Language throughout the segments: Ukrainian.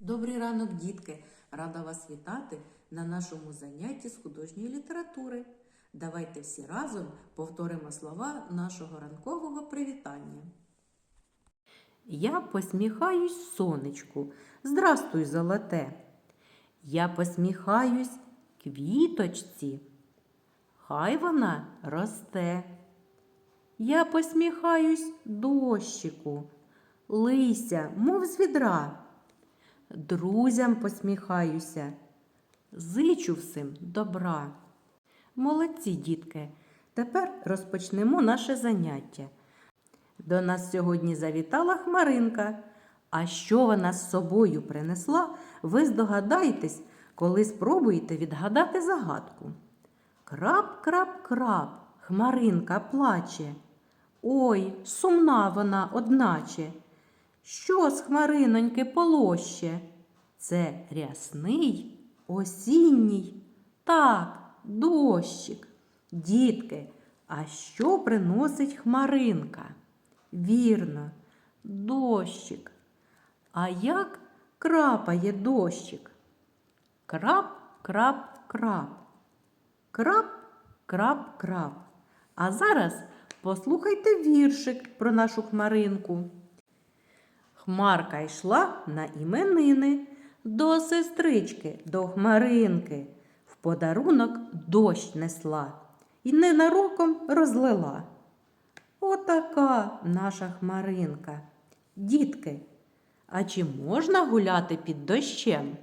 Добрий ранок, дітки! Рада вас вітати на нашому занятті з художньої літератури. Давайте всі разом повторимо слова нашого ранкового привітання. Я посміхаюсь сонечку. Здрастуй, золоте. Я посміхаюсь квіточці. Хай вона росте. Я посміхаюсь дощику, лися, мов з відра. Друзям посміхаюся, зичу всім добра. Молодці, дітки! Тепер розпочнемо наше заняття. До нас сьогодні завітала Хмаринка. А що вона з собою принесла, ви здогадаєтесь, коли спробуєте відгадати загадку. Крап, крап, крап, хмаринка плаче. Ой, сумна вона, одначе. Що з хмариноньки полоще? Це рясний осінній. Так, дощик. Дітки, а що приносить хмаринка? Вірно, дощик. А як крапає дощик? Крап, крап, крап. Крап, крап, крап. А зараз послухайте віршик про нашу хмаринку. Хмарка йшла на іменини до сестрички, до хмаринки. В подарунок дощ несла і ненароком розлила. Отака наша хмаринка. Дітки, а чи можна гуляти під дощем?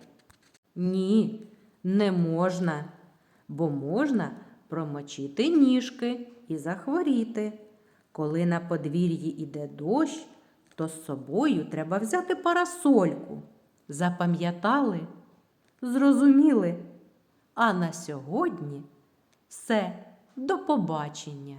Ні, не можна, бо можна промочити ніжки і захворіти. Коли на подвір'ї іде дощ, то з собою треба взяти парасольку. Запам'ятали? Зрозуміли? А на сьогодні все. До побачення!